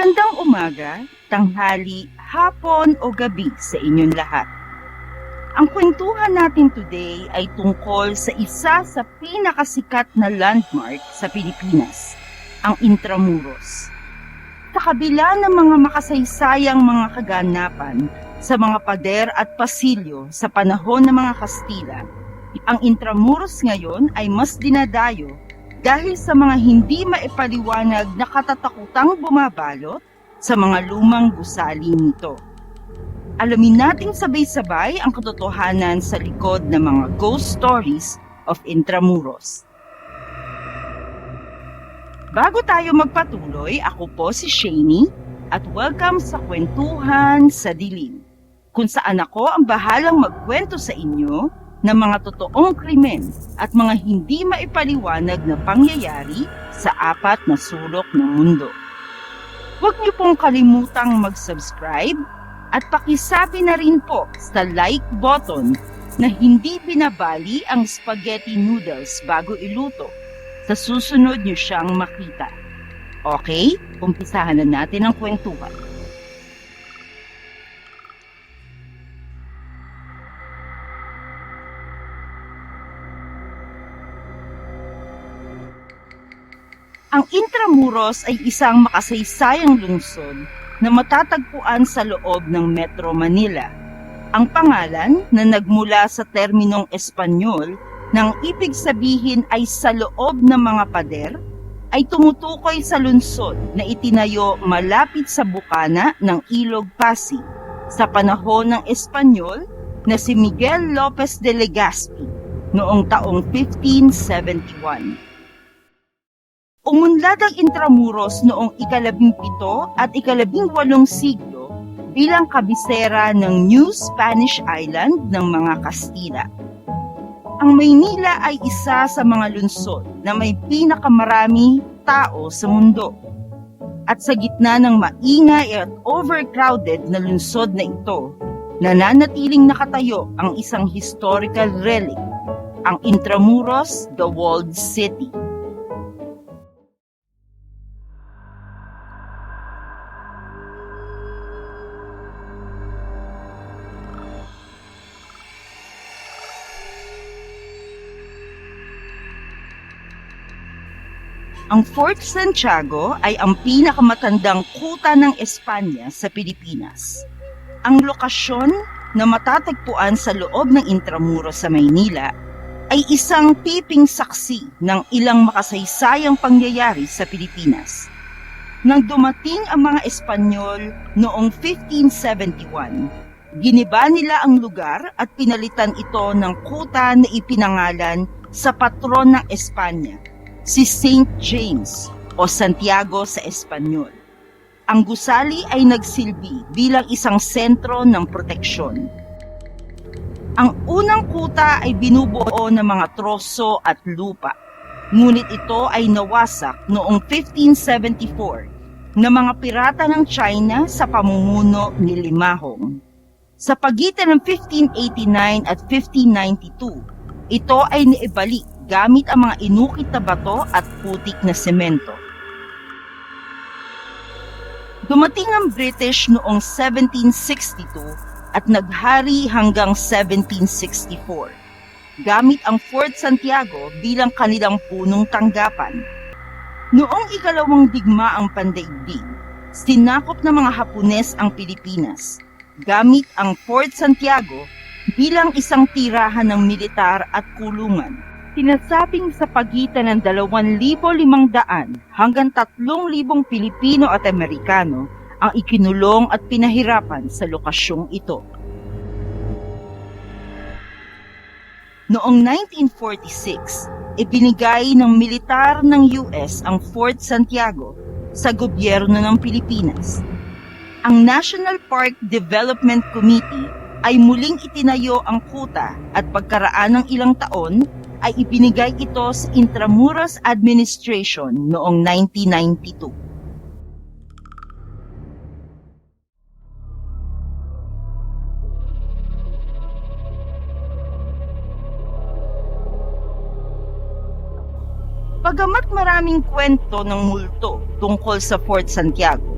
Magandang umaga, tanghali, hapon o gabi sa inyong lahat. Ang kwentuhan natin today ay tungkol sa isa sa pinakasikat na landmark sa Pilipinas, ang Intramuros. Sa kabila ng mga makasaysayang mga kaganapan sa mga pader at pasilyo sa panahon ng mga Kastila, ang Intramuros ngayon ay mas dinadayo dahil sa mga hindi maipaliwanag na katatakutang bumabalot sa mga lumang gusali nito. Alamin natin sabay-sabay ang katotohanan sa likod ng mga ghost stories of Intramuros. Bago tayo magpatuloy, ako po si Shani at welcome sa Kwentuhan sa Dilim, kung saan ako ang bahalang magkwento sa inyo ng mga totoong krimen at mga hindi maipaliwanag na pangyayari sa apat na sulok ng mundo. Huwag niyo pong kalimutang mag-subscribe at pakisabi na rin po sa like button na hindi binabali ang spaghetti noodles bago iluto sa susunod niyo siyang makita. Okay? Umpisahan na natin ang kwentuhan. Ang Intramuros ay isang makasaysayang lungsod na matatagpuan sa loob ng Metro Manila. Ang pangalan na nagmula sa terminong Espanyol nang ibig sabihin ay sa loob ng mga pader ay tumutukoy sa lungsod na itinayo malapit sa bukana ng Ilog Pasig sa panahon ng Espanyol na si Miguel Lopez de Legazpi noong taong 1571. Umunlad ang Intramuros noong ikalabing pito at ikalabing walong siglo bilang kabisera ng New Spanish Island ng mga Kastila. Ang Maynila ay isa sa mga lungsod na may pinakamarami tao sa mundo. At sa gitna ng maingay at overcrowded na lungsod na ito, nananatiling nakatayo ang isang historical relic, ang Intramuros, the Walled City. Ang Fort Santiago ay ang pinakamatandang kuta ng Espanya sa Pilipinas. Ang lokasyon na matatagpuan sa loob ng Intramuros sa Maynila ay isang piping saksi ng ilang makasaysayang pangyayari sa Pilipinas. Nang dumating ang mga Espanyol noong 1571, giniba nila ang lugar at pinalitan ito ng kuta na ipinangalan sa patron ng Espanya, si St. James o Santiago sa Espanyol. Ang gusali ay nagsilbi bilang isang sentro ng proteksyon. Ang unang kuta ay binubuo ng mga troso at lupa, ngunit ito ay nawasak noong 1574 ng mga pirata ng China sa pamumuno ni Limahong. Sa pagitan ng 1589 at 1592, ito ay naibalik gamit ang mga inukit na bato at putik na semento. Dumating ang British noong 1762 at naghari hanggang 1764 gamit ang Fort Santiago bilang kanilang punong tanggapan. Noong ikalawang digmaang pandaigdig, sinakop ng mga Hapones ang Pilipinas gamit ang Fort Santiago bilang isang tirahan ng militar at kulungan Sinasabing sa pagitan ng 2,500 hanggang 3,000 Pilipino at Amerikano ang ikinulong at pinahirapan sa lokasyong ito. Noong 1946, ibinigay ng militar ng US ang Fort Santiago sa gobyerno ng Pilipinas. Ang National Park Development Committee ay muling itinayo ang kuta at pagkaraan ng ilang taon ay ibinigay ito sa Intramuros Administration noong 1992. Bagamat maraming kwento ng multo tungkol sa Fort Santiago,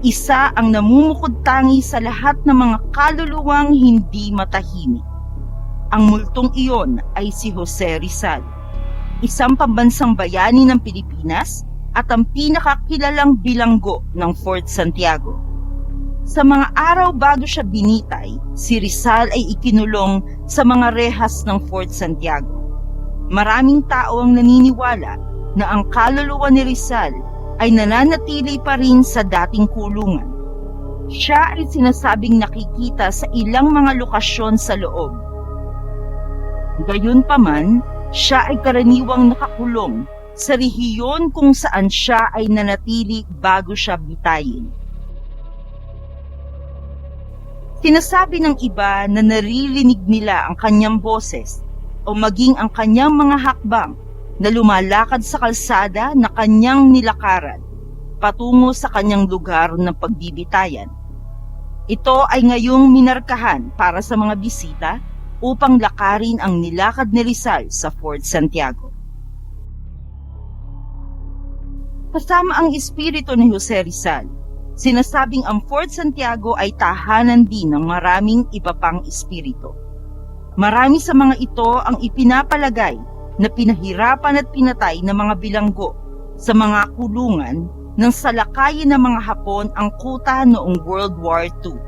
Isa ang namumukod tangi sa lahat ng mga kaluluwang hindi matahimik. Ang multong iyon ay si Jose Rizal, isang pambansang bayani ng Pilipinas at ang pinakakilalang bilanggo ng Fort Santiago. Sa mga araw bago siya binitay, si Rizal ay ikinulong sa mga rehas ng Fort Santiago. Maraming tao ang naniniwala na ang kaluluwa ni Rizal ay nananatili pa rin sa dating kulungan. Siya ay sinasabing nakikita sa ilang mga lokasyon sa loob. Gayunpaman, siya ay karaniwang nakakulong sa rehiyon kung saan siya ay nanatili bago siya bitayin. Sinasabi ng iba na naririnig nila ang kanyang boses o maging ang kanyang mga hakbang na lumalakad sa kalsada na kanyang nilakaran patungo sa kanyang lugar ng pagbibitayan. Ito ay ngayong minarkahan para sa mga bisita upang lakarin ang nilakad ni Rizal sa Fort Santiago. Kasama ang espiritu ni Jose Rizal, sinasabing ang Fort Santiago ay tahanan din ng maraming iba pang espiritu. Marami sa mga ito ang ipinapalagay na pinahirapan at pinatay ng mga bilanggo sa mga kulungan nang salakayin ng mga Hapon ang kuta noong World War II.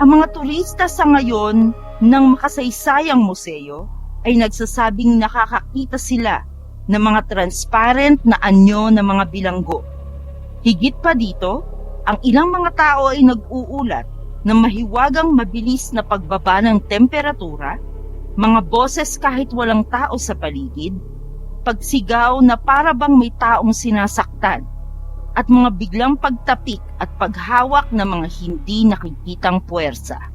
Ang mga turista sa ngayon ng makasaysayang museo ay nagsasabing nakakakita sila ng mga transparent na anyo ng mga bilanggo. Higit pa dito, ang ilang mga tao ay nag-uulat ng mahiwagang mabilis na pagbaba ng temperatura, mga boses kahit walang tao sa paligid, pagsigaw na para bang may taong sinasaktan, at mga biglang pagtapik at paghawak ng mga hindi nakikitang puwersa.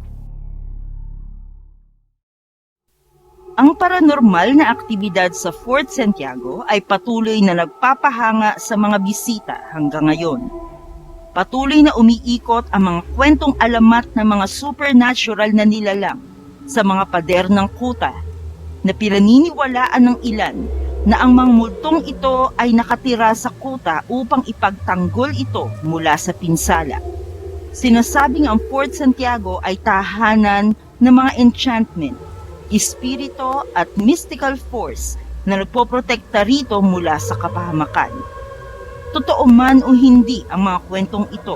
Ang paranormal na aktibidad sa Fort Santiago ay patuloy na nagpapahanga sa mga bisita hanggang ngayon. Patuloy na umiikot ang mga kwentong alamat ng mga supernatural na nilalang sa mga pader ng kuta na pinaniniwalaan ng ilan na ang mga multong ito ay nakatira sa kuta upang ipagtanggol ito mula sa pinsala. Sinasabing ang Fort Santiago ay tahanan ng mga enchantment espirito at mystical force na nagpoprotekta rito mula sa kapahamakan. Totoo man o hindi ang mga kwentong ito,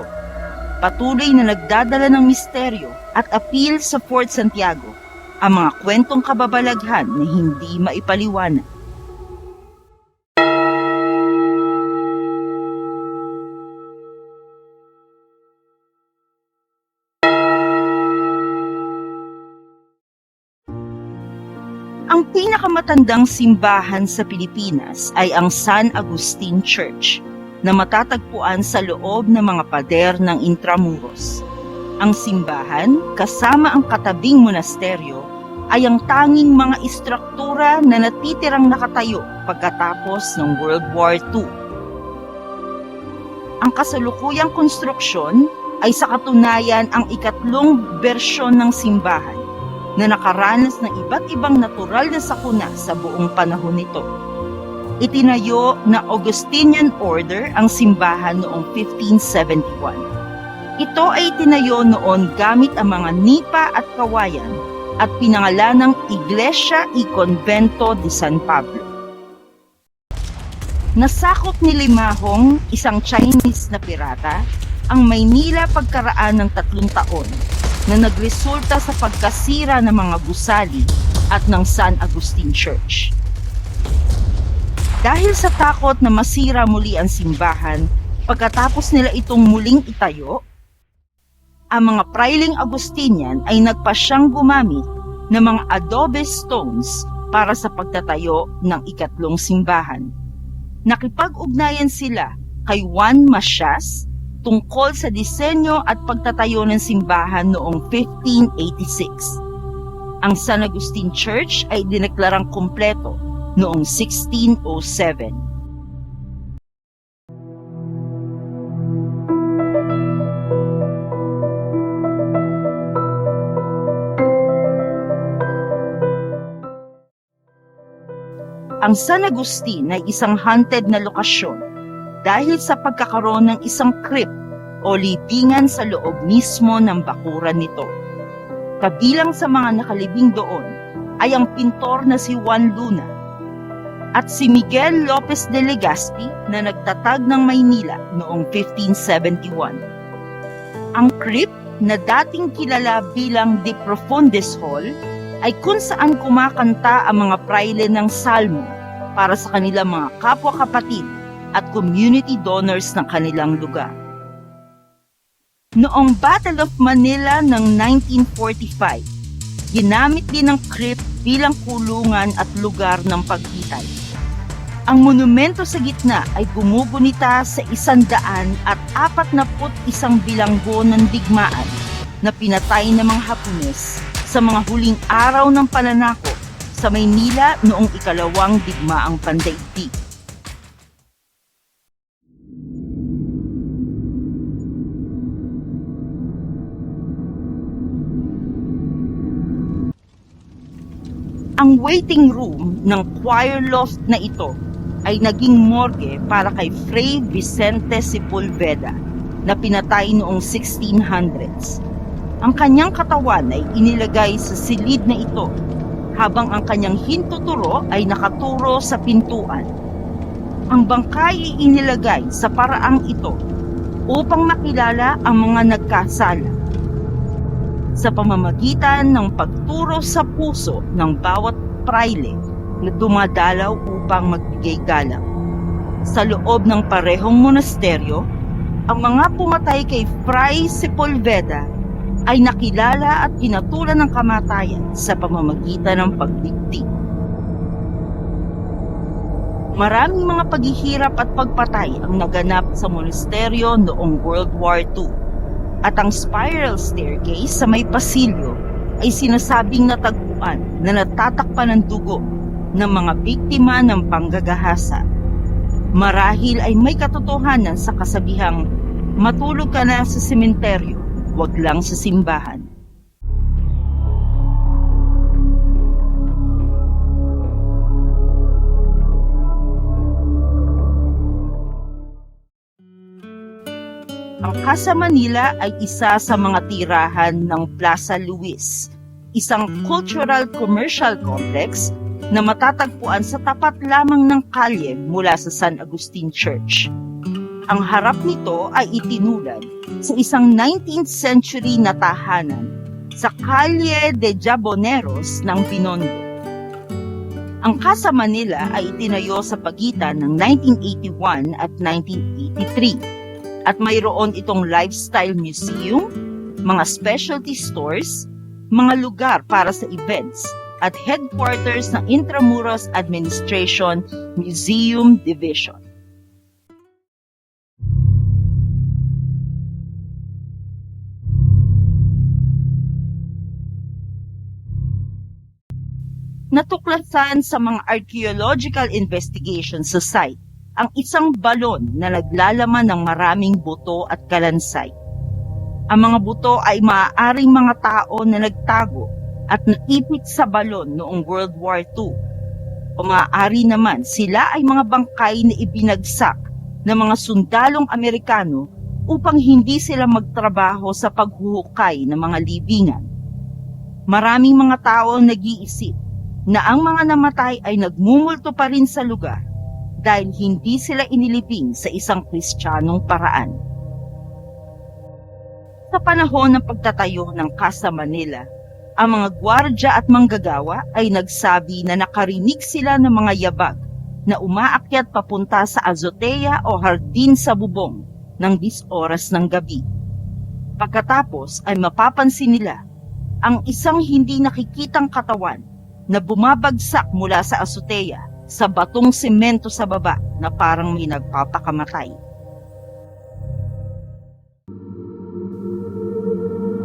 patuloy na nagdadala ng misteryo at appeal sa Fort Santiago ang mga kwentong kababalaghan na hindi maipaliwanag. Pinakamatandang simbahan sa Pilipinas ay ang San Agustin Church na matatagpuan sa loob ng mga pader ng Intramuros. Ang simbahan, kasama ang katabing monasteryo, ay ang tanging mga istruktura na natitirang nakatayo pagkatapos ng World War II. Ang kasalukuyang konstruksyon ay sa katunayan ang ikatlong bersyon ng simbahan na nakaranas ng iba't ibang natural na sakuna sa buong panahon nito. Itinayo na Augustinian Order ang simbahan noong 1571. Ito ay itinayo noon gamit ang mga nipa at kawayan at pinangalan ng Iglesia y Convento de San Pablo. Nasakop ni Limahong, isang Chinese na pirata, ang Maynila pagkaraan ng tatlong taon na nagresulta sa pagkasira ng mga gusali at ng San Agustin Church. Dahil sa takot na masira muli ang simbahan, pagkatapos nila itong muling itayo, ang mga Prailing Agustinian ay nagpasyang gumamit ng mga adobe stones para sa pagtatayo ng ikatlong simbahan. Nakipag-ugnayan sila kay Juan Masias tungkol sa disenyo at pagtatayo ng simbahan noong 1586. Ang San Agustin Church ay dineklarang kumpleto noong 1607. Ang San Agustin ay isang haunted na lokasyon dahil sa pagkakaroon ng isang crypt o libingan sa loob mismo ng bakuran nito. Kabilang sa mga nakalibing doon ay ang pintor na si Juan Luna at si Miguel Lopez de Legazpi na nagtatag ng Maynila noong 1571. Ang crypt na dating kilala bilang De Profundis Hall ay kung saan kumakanta ang mga praile ng salmo para sa kanilang mga kapwa-kapatid at community donors ng kanilang lugar. Noong Battle of Manila ng 1945, ginamit din ang crypt bilang kulungan at lugar ng paghitay. Ang monumento sa gitna ay gumugunita sa isandaan at apat na put isang bilanggo ng digmaan na pinatay ng mga Hapones sa mga huling araw ng pananakop sa Maynila noong ikalawang digmaang pandaigdig. Ang waiting room ng choir loft na ito ay naging morgue para kay Fray Vicente Sepulveda na pinatay noong 1600s. Ang kanyang katawan ay inilagay sa silid na ito habang ang kanyang hintuturo ay nakaturo sa pintuan. Ang bangkay ay inilagay sa paraang ito upang makilala ang mga nagkasala sa pamamagitan ng pagturo sa puso ng bawat praile na dumadalaw upang magbigay galang. Sa loob ng parehong monasteryo, ang mga pumatay kay Fray Sepulveda ay nakilala at pinatulan ng kamatayan sa pamamagitan ng pagdiktik. Maraming mga paghihirap at pagpatay ang naganap sa monasteryo noong World War II at ang spiral staircase sa may pasilyo ay sinasabing natagpuan na natatakpan ng dugo ng mga biktima ng panggagahasa. Marahil ay may katotohanan sa kasabihang matulog ka na sa sementeryo, wag lang sa simbahan. Ang Casa Manila ay isa sa mga tirahan ng Plaza Luis, isang cultural commercial complex na matatagpuan sa tapat lamang ng kalye mula sa San Agustin Church. Ang harap nito ay itinulad sa isang 19th century na tahanan sa Calle de Jaboneros ng Binondo. Ang Casa Manila ay itinayo sa pagitan ng 1981 at 1983 at mayroon itong lifestyle museum, mga specialty stores, mga lugar para sa events, at headquarters ng Intramuros Administration Museum Division. Natuklasan sa mga archaeological investigations sa site ang isang balon na naglalaman ng maraming buto at kalansay. Ang mga buto ay maaaring mga tao na nagtago at naipit sa balon noong World War II. O maaari naman sila ay mga bangkay na ibinagsak ng mga sundalong Amerikano upang hindi sila magtrabaho sa paghuhukay ng mga libingan. Maraming mga tao nag-iisip na ang mga namatay ay nagmumulto pa rin sa lugar dahil hindi sila inilibing sa isang kristyanong paraan. Sa panahon ng pagtatayo ng Casa Manila, ang mga gwardya at manggagawa ay nagsabi na nakarinig sila ng mga yabag na umaakyat papunta sa azotea o hardin sa bubong ng 10 oras ng gabi. Pagkatapos ay mapapansin nila ang isang hindi nakikitang katawan na bumabagsak mula sa azotea sa batong semento sa baba na parang may nagpapakamatay.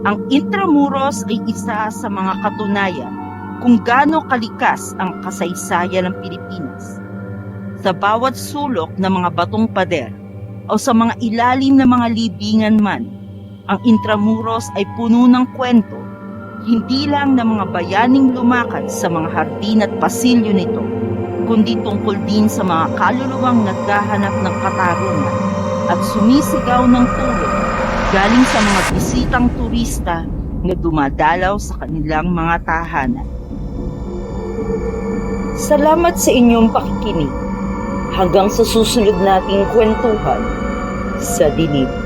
Ang Intramuros ay isa sa mga katunayan kung gaano kalikas ang kasaysayan ng Pilipinas. Sa bawat sulok ng mga batong pader o sa mga ilalim ng mga libingan man, ang Intramuros ay puno ng kwento, hindi lang ng mga bayaning lumakad sa mga hardin at pasilyo nito, kundi tungkol din sa mga kaluluwang naghahanap ng katarungan at sumisigaw ng tulong galing sa mga bisitang turista na dumadalaw sa kanilang mga tahanan. Salamat sa inyong pakikinig. Hanggang sa susunod nating kwentuhan sa dinig.